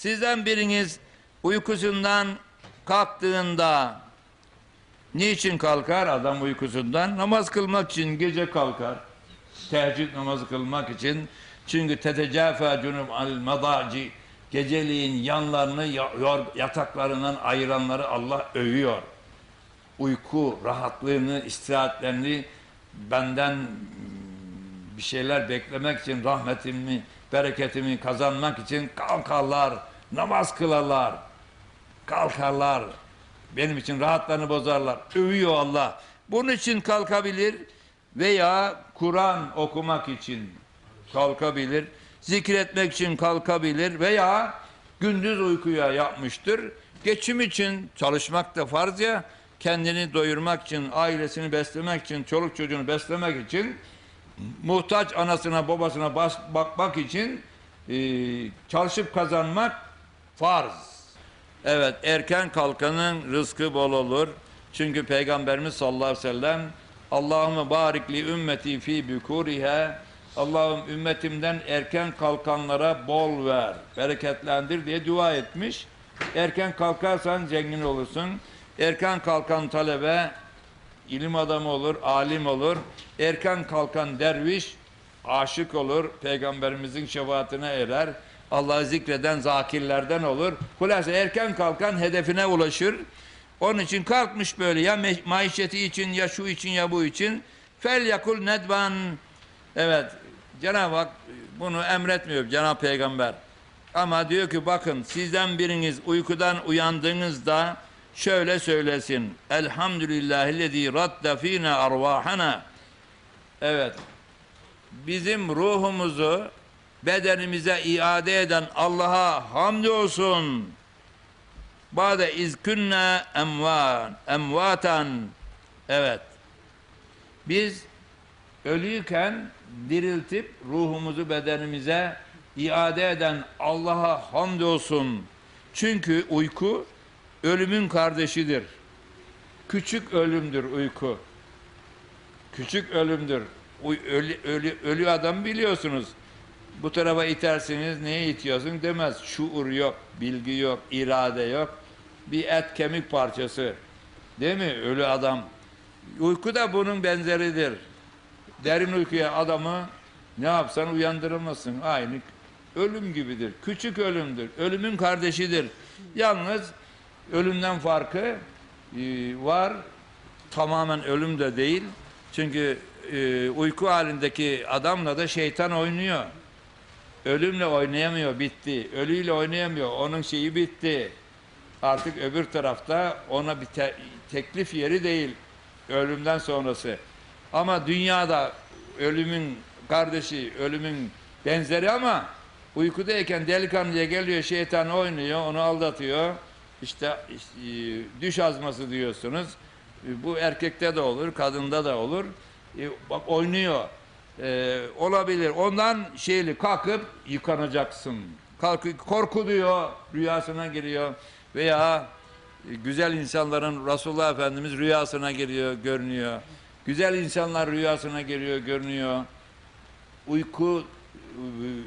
Sizden biriniz uykusundan kalktığında niçin kalkar adam uykusundan? Namaz kılmak için gece kalkar. Teheccüd namazı kılmak için. Çünkü tetecafa cunub al madaci geceliğin yanlarını yataklarından ayıranları Allah övüyor. Uyku rahatlığını, istirahatlerini benden bir şeyler beklemek için rahmetimi, bereketimi kazanmak için kalkarlar, namaz kılarlar, kalkarlar. Benim için rahatlarını bozarlar. Övüyor Allah. Bunun için kalkabilir veya Kur'an okumak için kalkabilir. Zikretmek için kalkabilir veya gündüz uykuya yapmıştır. Geçim için çalışmak da farz ya. Kendini doyurmak için, ailesini beslemek için, çoluk çocuğunu beslemek için muhtaç anasına babasına bas, bakmak için çalışıp kazanmak farz. Evet erken kalkanın rızkı bol olur. Çünkü Peygamberimiz sallallahu aleyhi ve sellem Allahümme barikli ümmeti fi bükurihe Allah'ım ümmetimden erken kalkanlara bol ver, bereketlendir diye dua etmiş. Erken kalkarsan zengin olursun. Erken kalkan talebe ilim adamı olur, alim olur. Erken kalkan derviş aşık olur. Peygamberimizin şefaatine erer. Allah'ı zikreden zakirlerden olur. Hulasa erken kalkan hedefine ulaşır. Onun için kalkmış böyle ya maişeti için ya şu için ya bu için. Fel yakul nedvan. Evet Cenab-ı Hak bunu emretmiyor Cenab-ı Peygamber. Ama diyor ki bakın sizden biriniz uykudan uyandığınızda şöyle söylesin. Elhamdülillahillezî radda fîne arvahana. Evet. Bizim ruhumuzu bedenimize iade eden Allah'a hamdolsun. Bade izkünne emvan, emvatan. Evet. Biz ölüyken diriltip ruhumuzu bedenimize iade eden Allah'a hamdolsun. Çünkü uyku ölümün kardeşidir. Küçük ölümdür uyku. Küçük ölümdür. Uy- Ölü, ölü, ölü adam biliyorsunuz. Bu tarafa itersiniz neye itiyorsun demez. Şuur yok, bilgi yok, irade yok. Bir et kemik parçası. Değil mi? Ölü adam. Uyku da bunun benzeridir. Derin uykuya adamı ne yapsan uyandıramazsın. Aynı ölüm gibidir. Küçük ölümdür. Ölümün kardeşidir. Yalnız ölümden farkı e, var. Tamamen ölüm de değil. Çünkü e, uyku halindeki adamla da şeytan oynuyor. Ölümle oynayamıyor, bitti. Ölüyle oynayamıyor, onun şeyi bitti. Artık öbür tarafta ona bir te- teklif yeri değil. Ölümden sonrası. Ama dünyada ölümün kardeşi, ölümün benzeri ama uykudayken delikanlıya geliyor şeytan oynuyor, onu aldatıyor. İşte, işte, e, düş azması diyorsunuz. E, Bu erkekte de olur, kadında da olur. E, Bak oynuyor. E, olabilir. Ondan şeyli kalkıp yıkanacaksın. Kalkıp korku diyor, rüyasına giriyor. Veya e, güzel insanların Resulullah Efendimiz rüyasına giriyor, görünüyor. Güzel insanlar rüyasına geliyor, görünüyor. Uyku e,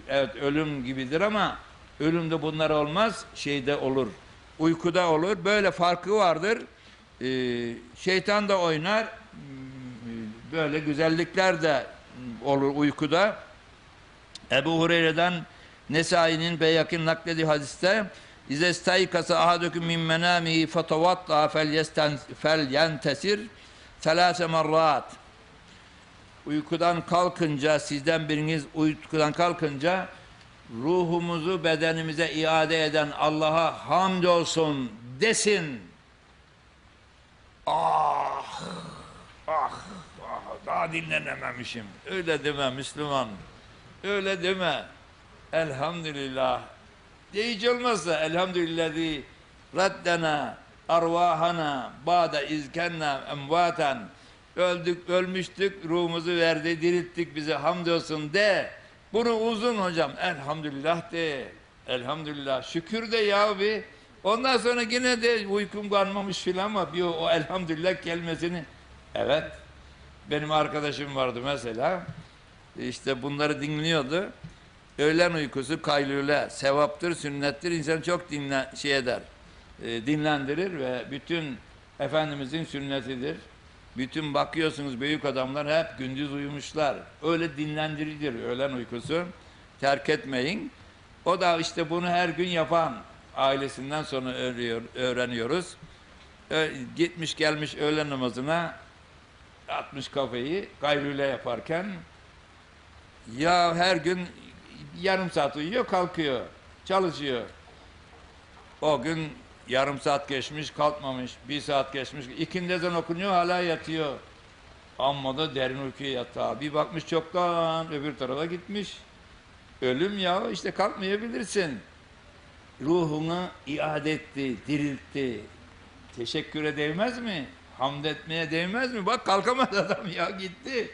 evet ölüm gibidir ama ölümde bunlar olmaz, şeyde olur. Uykuda olur. Böyle farkı vardır. Ee, şeytan da oynar. Böyle güzellikler de olur uykuda. Ebu Hureyre'den Nesai'nin Beyak'in naklediği hadiste İze staykasa ahadüküm min menamihi fetavatta felyentesir selase marrat uykudan kalkınca sizden biriniz uykudan kalkınca ruhumuzu bedenimize iade eden Allah'a hamdolsun desin. Ah, daha dinlenememişim. Öyle deme Müslüman. Öyle deme. Elhamdülillah. Deyici olmazsa elhamdülillahi raddena arvahana ba'de izkenna emvaten öldük ölmüştük ruhumuzu verdi dirilttik bize hamdolsun de bunu uzun hocam elhamdülillah de elhamdülillah şükür de ya bir ondan sonra yine de uykum kalmamış filan ama bir o, o elhamdülillah kelimesini evet benim arkadaşım vardı mesela işte bunları dinliyordu Öğlen uykusu kaylule, sevaptır, sünnettir. İnsanı çok dinle, şey eder, e, dinlendirir ve bütün Efendimizin sünnetidir. Bütün bakıyorsunuz büyük adamlar hep gündüz uyumuşlar. Öyle dinlendirilir öğlen uykusu. Terk etmeyin. O da işte bunu her gün yapan ailesinden sonra öğreniyor, öğreniyoruz. Gitmiş gelmiş öğlen namazına atmış kafayı gayrüyle yaparken ya her gün yarım saat uyuyor kalkıyor çalışıyor. O gün yarım saat geçmiş kalkmamış bir saat geçmiş ikindi ezan okunuyor hala yatıyor. Amma da derin uykuya yatağı. Bir bakmış çoktan öbür tarafa gitmiş. Ölüm ya işte kalkmayabilirsin. Ruhunu iade etti, diriltti. Teşekküre değmez mi? Hamd etmeye değmez mi? Bak kalkamadı adam ya gitti.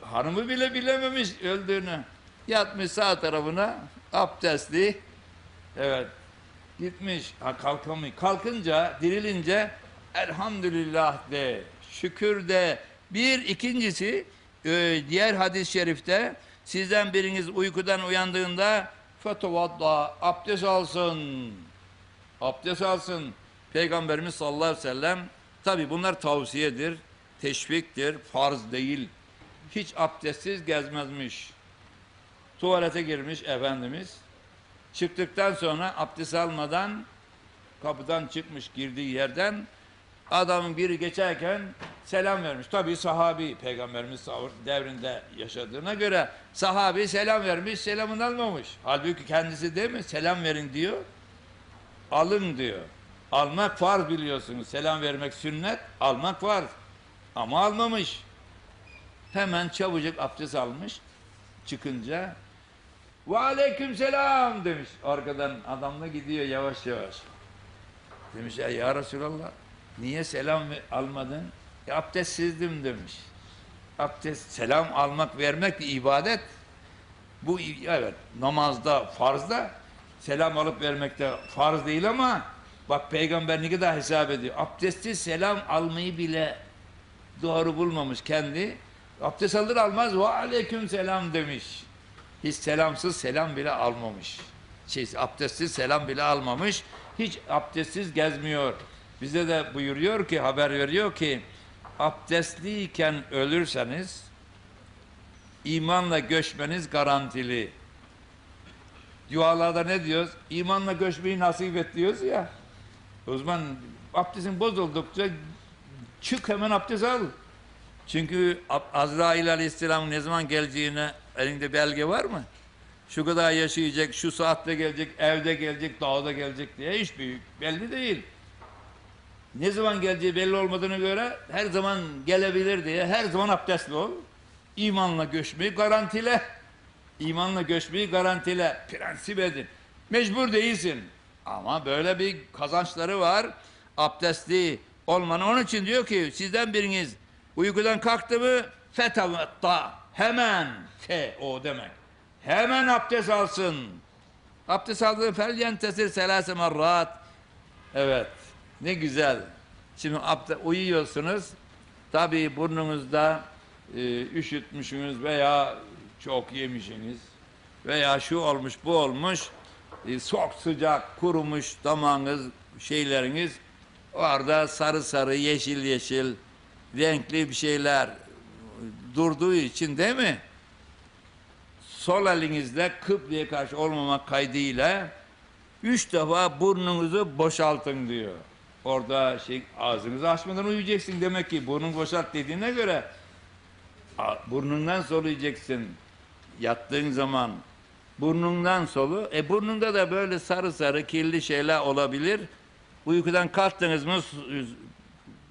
Hanımı bile bilememiş öldüğünü. Yatmış sağ tarafına abdestli. Evet. Gitmiş. Ha kalkamıyor. Kalkınca, dirilince elhamdülillah de, şükür de. Bir ikincisi e, diğer hadis-i şerifte sizden biriniz uykudan uyandığında fetuvadda abdest alsın. Abdest alsın. Peygamberimiz sallallahu aleyhi ve sellem tabi bunlar tavsiyedir, teşviktir, farz değil. Hiç abdestsiz gezmezmiş. Tuvalete girmiş Efendimiz. Çıktıktan sonra abdest almadan kapıdan çıkmış girdiği yerden adamın biri geçerken selam vermiş. Tabi sahabi peygamberimiz devrinde yaşadığına göre sahabi selam vermiş selamını almamış. Halbuki kendisi değil mi selam verin diyor. Alın diyor. Almak farz biliyorsunuz. Selam vermek sünnet, almak farz. Ama almamış. Hemen çabucak abdest almış. Çıkınca ve aleyküm selam demiş. Arkadan adam da gidiyor yavaş yavaş. Demiş ya, ya Resulallah niye selam almadın? E, abdestsizdim demiş. Abdest, selam almak, vermek bir ibadet. Bu evet namazda, farzda selam alıp vermekte farz değil ama bak peygamber ne kadar hesap ediyor. Abdestsiz selam almayı bile doğru bulmamış kendi. Abdest alır almaz ve aleyküm selam demiş. Hiç selamsız selam bile almamış. Şey, abdestsiz selam bile almamış. Hiç abdestsiz gezmiyor. Bize de buyuruyor ki, haber veriyor ki abdestliyken ölürseniz imanla göçmeniz garantili. Dualarda ne diyoruz? İmanla göçmeyi nasip et diyoruz ya. O zaman abdestin bozuldukça çık hemen abdest al. Çünkü Azrail Aleyhisselam'ın ne zaman geleceğine elinde belge var mı? Şu kadar yaşayacak, şu saatte gelecek, evde gelecek, dağda gelecek diye hiç büyük belli değil. Ne zaman geleceği belli olmadığına göre her zaman gelebilir diye her zaman abdestli ol. İmanla göçmeyi garantile. İmanla göçmeyi garantile. Prensip edin. Mecbur değilsin. Ama böyle bir kazançları var. Abdestli olmanın. Onun için diyor ki sizden biriniz uykudan kalktı mı fetavatta hemen fe o demek. Hemen abdest alsın. Abdest aldığı felyen tesir selase marrat. Evet. Ne güzel. Şimdi abde, uyuyorsunuz. Tabii burnunuzda e, üşütmüşsünüz veya çok yemişsiniz veya şu olmuş bu olmuş e, çok sıcak kurumuş damağınız şeyleriniz orada sarı sarı yeşil yeşil renkli bir şeyler durduğu için değil mi? Sol elinizle kıbleye karşı olmamak kaydıyla üç defa burnunuzu boşaltın diyor. Orada şey ağzınızı açmadan uyuyacaksın demek ki burnun boşalt dediğine göre burnundan soluyacaksın yattığın zaman burnundan solu e burnunda da böyle sarı sarı kirli şeyler olabilir. Uykudan kalktınız mı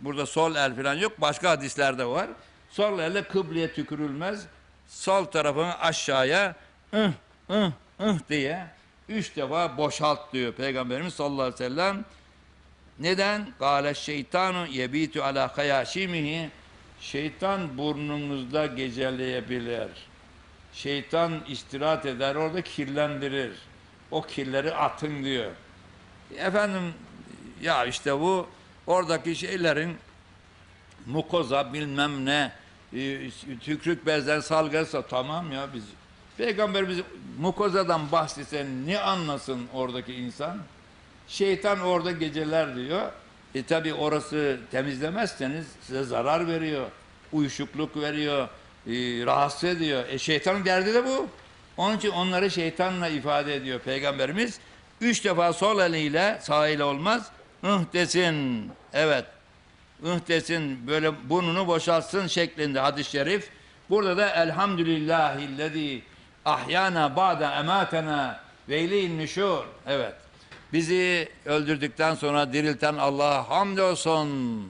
burada sol el falan yok başka hadislerde var. Sol elle kıbleye tükürülmez. Sol tarafını aşağıya ıh ıh ıh diye üç defa boşalt diyor Peygamberimiz sallallahu aleyhi ve sellem. Neden? Kâle şeytanu yebitu ala hayaşimihi. Şeytan burnunuzda geceleyebilir. Şeytan istirahat eder, orada kirlendirir. O kirleri atın diyor. Efendim ya işte bu oradaki şeylerin mukoza bilmem ne e, tükrük bezden salgısa tamam ya biz Peygamberimiz mukozadan bahsetse ne anlasın oradaki insan? Şeytan orada geceler diyor. E tabi orası temizlemezseniz size zarar veriyor. Uyuşukluk veriyor. E, rahatsız ediyor. E şeytanın derdi de bu. Onun için onları şeytanla ifade ediyor Peygamberimiz. Üç defa sol eliyle sağ ile olmaz. Hıh desin. Evet. Hıh desin böyle burnunu boşaltsın şeklinde hadis-i şerif. Burada da elhamdülillahillezî ahyana ba'de ematena ve ileyhin. Evet. Bizi öldürdükten sonra dirilten Allah'a hamdolsun.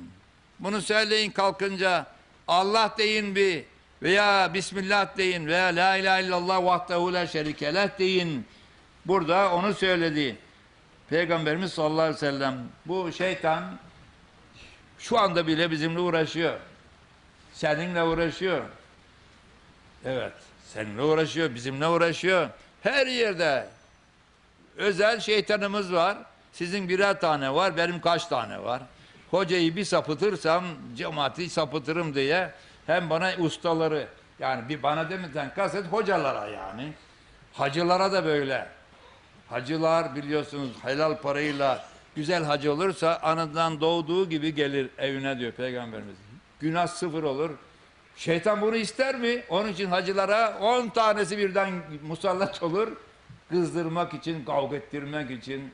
Bunu söyleyin kalkınca Allah deyin bir veya Bismillah deyin veya La ilahe illallah vahdehu la şerike leh deyin. Burada onu söyledi. Peygamberimiz sallallahu aleyhi ve sellem bu şeytan şu anda bile bizimle uğraşıyor. Seninle uğraşıyor. Evet, seninle uğraşıyor, bizimle uğraşıyor. Her yerde özel şeytanımız var. Sizin birer tane var, benim kaç tane var. Hocayı bir sapıtırsam cemaati sapıtırım diye hem bana ustaları yani bir bana demeden kastet hocalara yani. Hacılara da böyle. Hacılar biliyorsunuz helal parayla güzel hacı olursa anadan doğduğu gibi gelir evine diyor peygamberimiz. Günah sıfır olur. Şeytan bunu ister mi? Onun için hacılara on tanesi birden musallat olur. Kızdırmak için, kavga ettirmek için,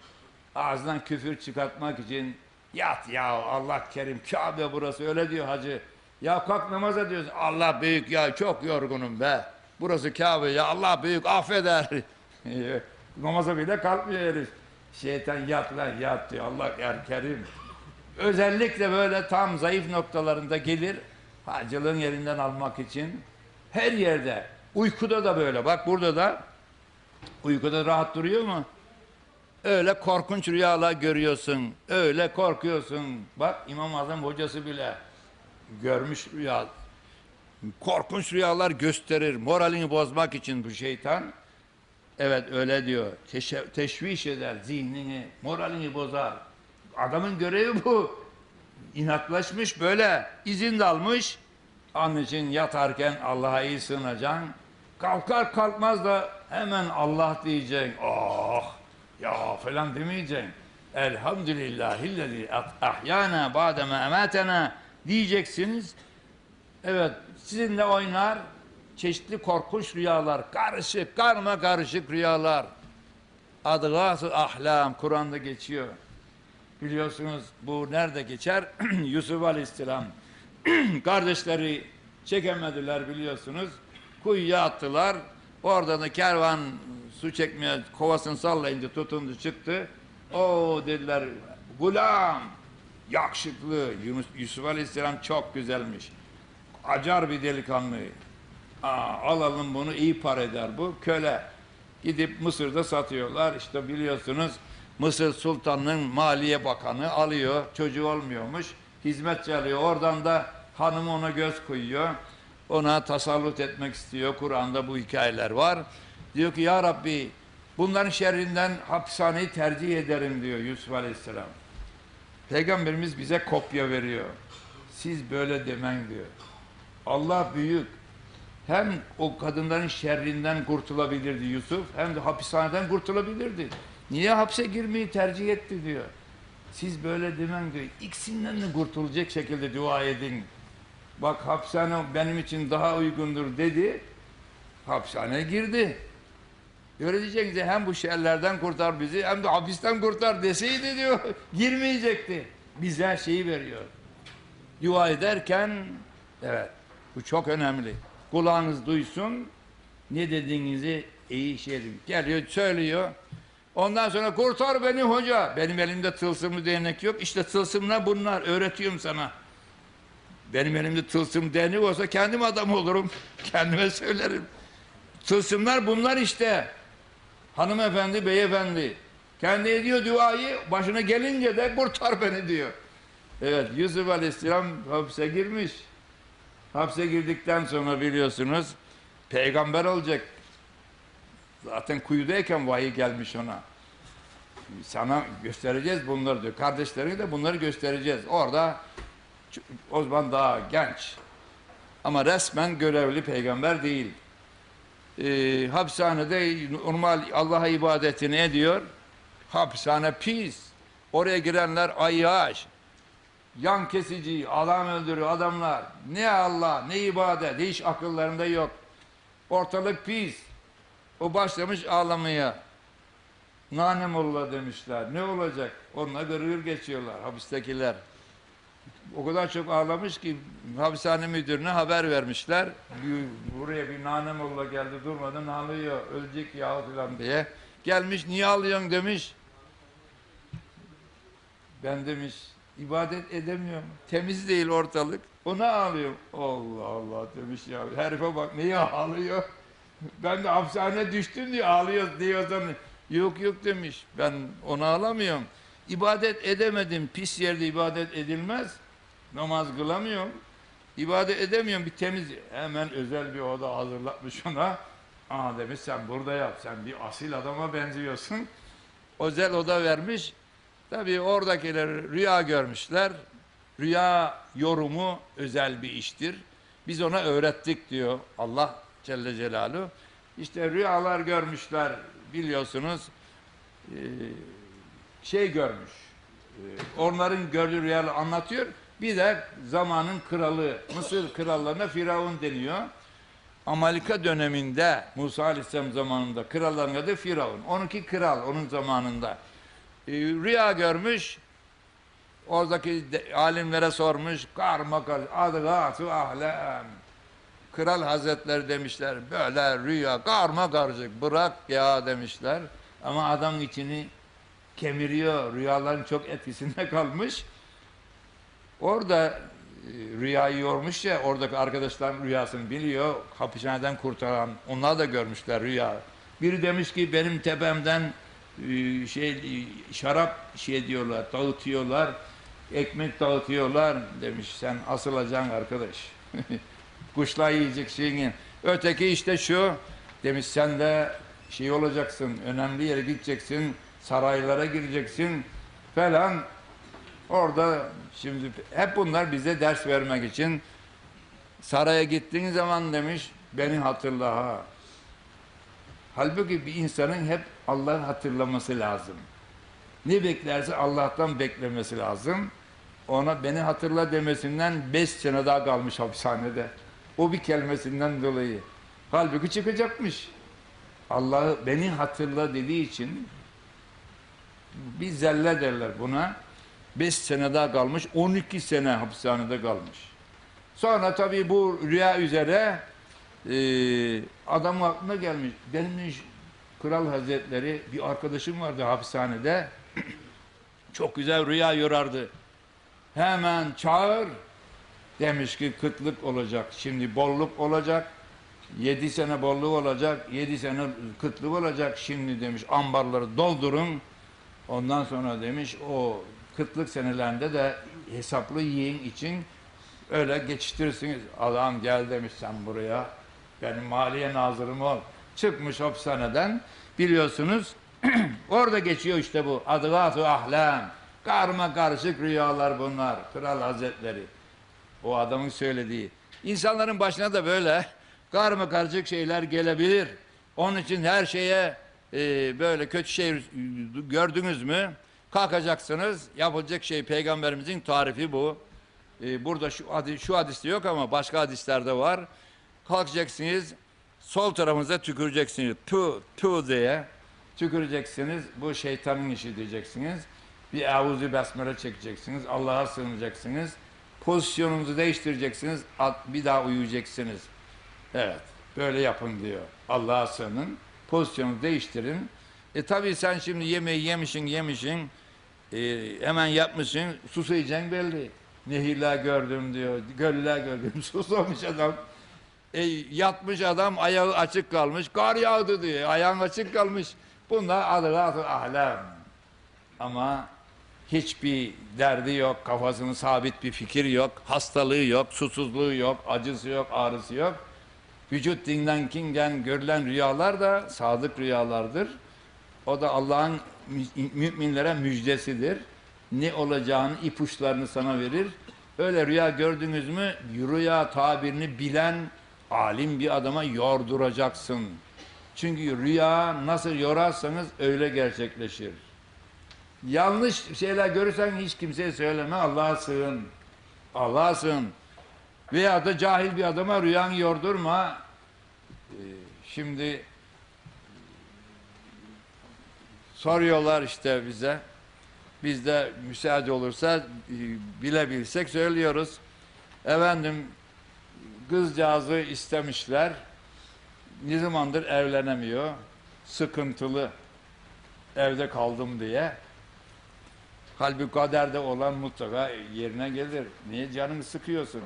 ağzından küfür çıkartmak için. Yat ya Allah kerim Kabe burası öyle diyor hacı. Ya kalk namaza diyorsun. Allah büyük ya çok yorgunum be. Burası Kabe ya Allah büyük affeder. Namaza bile kalkmıyor herif. Şeytan yat lan yat diyor Allah yer kerim. Özellikle böyle tam zayıf noktalarında gelir. Hacılığın yerinden almak için. Her yerde. Uykuda da böyle. Bak burada da uykuda rahat duruyor mu? Öyle korkunç rüyalar görüyorsun. Öyle korkuyorsun. Bak İmam Azam hocası bile görmüş rüya. Korkunç rüyalar gösterir. Moralini bozmak için bu şeytan. Evet öyle diyor. Teşviş eder zihnini, moralini bozar. Adamın görevi bu. İnatlaşmış böyle izin almış. Onun için yatarken Allah'a iyi sığınacaksın. Kalkar kalkmaz da hemen Allah diyeceksin. Oh ya falan demeyeceksin. Elhamdülillahillezî ahyana ba'deme ematena diyeceksiniz. Evet sizinle oynar çeşitli korkunç rüyalar, karışık, karma karışık rüyalar. Adgâs-ı ahlam Kur'an'da geçiyor. Biliyorsunuz bu nerede geçer? Yusuf Aleyhisselam kardeşleri çekemediler biliyorsunuz. Kuyuya attılar. Oradan da kervan su çekmeye kovasını sallayınca tutundu çıktı. O dediler gulam yakışıklı Yunus, Yusuf Aleyhisselam çok güzelmiş. Acar bir delikanlı. Aa, alalım bunu iyi para eder bu. Köle. Gidip Mısır'da satıyorlar. İşte biliyorsunuz Mısır Sultanı'nın Maliye Bakanı alıyor. Çocuğu olmuyormuş. Hizmetçi alıyor. Oradan da hanım ona göz koyuyor. Ona tasallut etmek istiyor. Kur'an'da bu hikayeler var. Diyor ki ya Rabbi bunların şerrinden hapishaneyi tercih ederim diyor Yusuf Aleyhisselam. Peygamberimiz bize kopya veriyor. Siz böyle demen diyor. Allah büyük. Hem o kadınların şerrinden kurtulabilirdi Yusuf hem de hapishaneden kurtulabilirdi. Niye hapse girmeyi tercih etti diyor. Siz böyle demen diyor. İkisinden de kurtulacak şekilde dua edin. Bak hapishane benim için daha uygundur dedi. Hapishaneye girdi. Öyle diyecekti hem bu şerlerden kurtar bizi hem de hapisten kurtar deseydi diyor. Girmeyecekti. Bize şeyi veriyor. Dua ederken evet bu çok önemli. Kulağınız duysun ne dediğinizi iyi şey. Geliyor söylüyor. Ondan sonra kurtar beni hoca. Benim elimde tılsımlı değnek yok. İşte tılsımla bunlar öğretiyorum sana. Benim elimde tılsım değnek olsa kendim adam olurum. Kendime söylerim. Tılsımlar bunlar işte. Hanımefendi, beyefendi. Kendi ediyor duayı, başına gelince de kurtar beni diyor. Evet, Yusuf Aleyhisselam hapse girmiş. Hapse girdikten sonra biliyorsunuz peygamber olacak. Zaten kuyudayken vahiy gelmiş ona. Sana göstereceğiz bunları diyor. Kardeşlerine de bunları göstereceğiz. Orada o zaman daha genç. Ama resmen görevli peygamber değil. E, hapishanede normal Allah'a ibadetini ediyor. Hapishane pis. Oraya girenler ayyaş. Yan kesici, adam öldürüyor adamlar. Ne Allah, ne ibadet, hiç akıllarında yok. Ortalık pis. O başlamış ağlamaya. Nane molla demişler. Ne olacak? Onunla gırgır geçiyorlar hapistekiler. O kadar çok ağlamış ki hapishane müdürüne haber vermişler. Buraya bir nane molla geldi durmadan ağlıyor. Ölecek ya falan diye. Gelmiş niye ağlıyorsun demiş. Ben demiş ibadet edemiyorum. Temiz değil ortalık. Ona ağlıyorum. Allah Allah demiş ya. Herife bak niye ağlıyor? Ben de hapishane düştüm diye ağlıyor diyorsan yok yok demiş. Ben ona ağlamıyorum. İbadet edemedim. Pis yerde ibadet edilmez. Namaz kılamıyorum. İbadet edemiyorum. Bir temiz hemen özel bir oda hazırlatmış ona. Aa demiş sen burada yap. Sen bir asil adama benziyorsun. Özel oda vermiş. Tabii oradakiler rüya görmüşler. Rüya yorumu özel bir iştir. Biz ona öğrettik diyor Allah Celle Celaluhu. İşte rüyalar görmüşler biliyorsunuz. Ee, şey görmüş. Ee, onların gördüğü rüyaları anlatıyor. Bir de zamanın kralı, Mısır krallarına Firavun deniyor. Amalika döneminde Musa Aleyhisselam zamanında kralların adı Firavun. Onunki kral onun zamanında. Ee, rüya görmüş. Oradaki alimlere sormuş. Karma kar, adgâtu ahlem. Kral hazretleri demişler böyle rüya karma karışık bırak ya demişler. Ama adam içini kemiriyor. Rüyaların çok etkisinde kalmış. Orada e, rüyayı yormuş ya oradaki arkadaşların rüyasını biliyor. Hapishaneden kurtaran onlar da görmüşler rüya. Biri demiş ki benim tepemden e, şey e, şarap şey diyorlar, dağıtıyorlar. Ekmek dağıtıyorlar demiş. Sen asılacaksın arkadaş. Kuşlar yiyecek şeyini. Öteki işte şu demiş sen de şey olacaksın. Önemli yere gideceksin. Saraylara gireceksin falan. Orada şimdi hep bunlar bize ders vermek için saraya gittiğin zaman demiş beni hatırla ha. Halbuki bir insanın hep Allah'ı hatırlaması lazım. Ne beklerse Allah'tan beklemesi lazım. Ona beni hatırla demesinden beş sene daha kalmış hapishanede. O bir kelimesinden dolayı. Halbuki çıkacakmış. Allah'ı beni hatırla dediği için bir zelle derler buna. 5 sene daha kalmış, 12 sene hapishanede kalmış. Sonra tabii bu rüya üzere e, adam aklına gelmiş. Demiş Kral Hazretleri bir arkadaşım vardı hapishanede. Çok güzel rüya yorardı. Hemen çağır. Demiş ki kıtlık olacak. Şimdi bolluk olacak. Yedi sene bolluk olacak. Yedi sene kıtlık olacak. Şimdi demiş ambarları doldurun. Ondan sonra demiş o kıtlık senelerinde de hesaplı yiyin için öyle geçiştirirsiniz. Adam gel demiş sen buraya. Benim maliye nazırım ol. Çıkmış hapishaneden biliyorsunuz. Orada geçiyor işte bu. Adgâtu ahlâm. Karma karışık rüyalar bunlar. Kral Hazretleri. O adamın söylediği. İnsanların başına da böyle karma karışık şeyler gelebilir. Onun için her şeye e, böyle kötü şey gördünüz mü kalkacaksınız. Yapılacak şey peygamberimizin tarifi bu. E, burada şu, hadis, şu hadiste yok ama başka hadislerde var. Kalkacaksınız sol tarafınıza tüküreceksiniz. Tu, tu diye tüküreceksiniz. Bu şeytanın işi diyeceksiniz. Bir avuzu besmele çekeceksiniz. Allah'a sığınacaksınız. Pozisyonunuzu değiştireceksiniz. Bir daha uyuyacaksınız. Evet. Böyle yapın diyor. Allah'a sığının. Pozisyonu değiştirin. E tabii sen şimdi yemeği yemişsin yemişsin. E, hemen yapmışsın. Susayacaksın belli. Nehirler gördüm diyor. Göller gördüm. Susamış adam. E, yatmış adam ayağı açık kalmış. Kar yağdı diyor. Ayağın açık kalmış. Bunlar adılatı ahlem. Ama hiçbir derdi yok, kafasının sabit bir fikir yok, hastalığı yok, susuzluğu yok, acısı yok, ağrısı yok. Vücut kingen görülen rüyalar da sadık rüyalardır. O da Allah'ın mü- müminlere müjdesidir. Ne olacağını ipuçlarını sana verir. Öyle rüya gördünüz mü rüya tabirini bilen alim bir adama yorduracaksın. Çünkü rüya nasıl yorarsanız öyle gerçekleşir. Yanlış şeyler görürsen hiç kimseye söyleme Allah'a sığın. Allah'a sığın. Veya da cahil bir adama rüyanı yordurma. Ee, Şimdi soruyorlar işte bize. Biz de müsaade olursa e, bilebilsek söylüyoruz. Efendim kızcağızı istemişler. Ne zamandır evlenemiyor. Sıkıntılı. Evde kaldım diye. Halbuki kaderde olan mutlaka yerine gelir. Niye canını sıkıyorsun?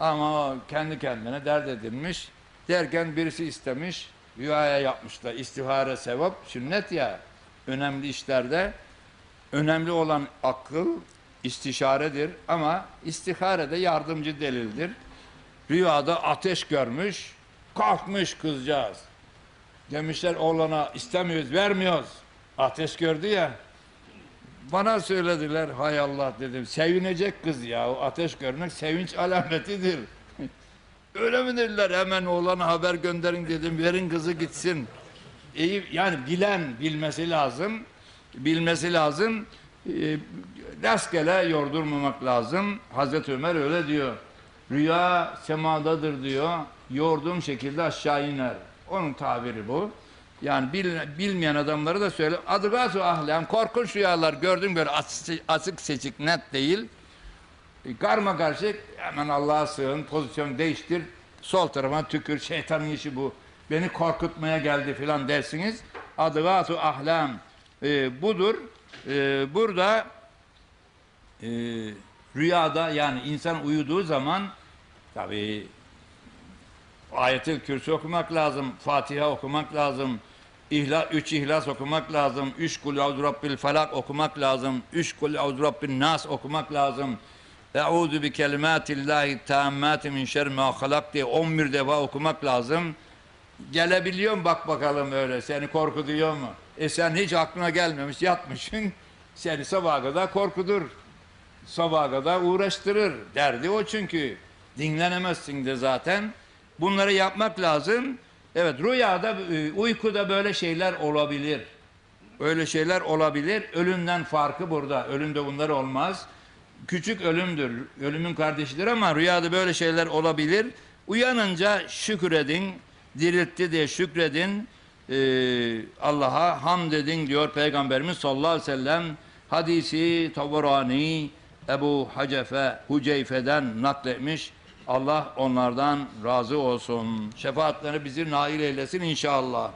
Ama kendi kendine dert edilmiş. Derken birisi istemiş. Rüyaya yapmışlar. İstihare sevap, sünnet ya. Önemli işlerde önemli olan akıl istişaredir ama istihare de yardımcı delildir. Rüyada ateş görmüş, kalkmış kızcağız. Demişler oğlana istemiyoruz, vermiyoruz. Ateş gördü ya. Bana söylediler, hay Allah dedim. Sevinecek kız ya, o ateş görmek sevinç alametidir. Öyle mi dediler, hemen oğlana haber gönderin dedim, verin kızı gitsin. İyi, yani bilen bilmesi lazım, bilmesi lazım. E, rastgele yordurmamak lazım. Hazreti Ömer öyle diyor. Rüya semadadır diyor. Yorduğum şekilde aşağı iner. Onun tabiri bu. Yani bil- bilmeyen adamları da söyle. Adıgatu ahlem korkunç rüyalar gördüm böyle açık, açık seçik net değil. E, Karma karışık hemen Allah'a sığın pozisyon değiştir. Sol tarafa tükür şeytanın işi bu. Beni korkutmaya geldi filan dersiniz. Adıgatu ahlem e, budur. E, burada e, rüyada yani insan uyuduğu zaman tabii Ayet-i Kürsü okumak lazım, Fatiha okumak lazım, İhla, üç İhlas okumak lazım, üç Kul Euzu Rabbil Felak okumak lazım, üç Kul Euzu Rabbin Nas okumak lazım. Euzu bi kelimatillahi tammati min şerri ma halak diye 11 defa okumak lazım. Gelebiliyor mu bak bakalım öyle seni korkutuyor mu? E sen hiç aklına gelmemiş yatmışsın seni sabaha kadar korkudur. Sabaha kadar uğraştırır. Derdi o çünkü. Dinlenemezsin de zaten. Bunları yapmak lazım. Evet rüyada, e, uykuda böyle şeyler olabilir. Öyle şeyler olabilir. Ölümden farkı burada. Ölümde bunlar olmaz. Küçük ölümdür. Ölümün kardeşidir ama rüyada böyle şeyler olabilir. Uyanınca şükredin. Diriltti diye şükredin. Ee, Allah'a hamd edin diyor Peygamberimiz sallallahu aleyhi ve sellem. Hadisi Tabarani Ebu Hacefe Huceyfe'den nakletmiş. Allah onlardan razı olsun. Şefaatleri bizi nail eylesin inşallah.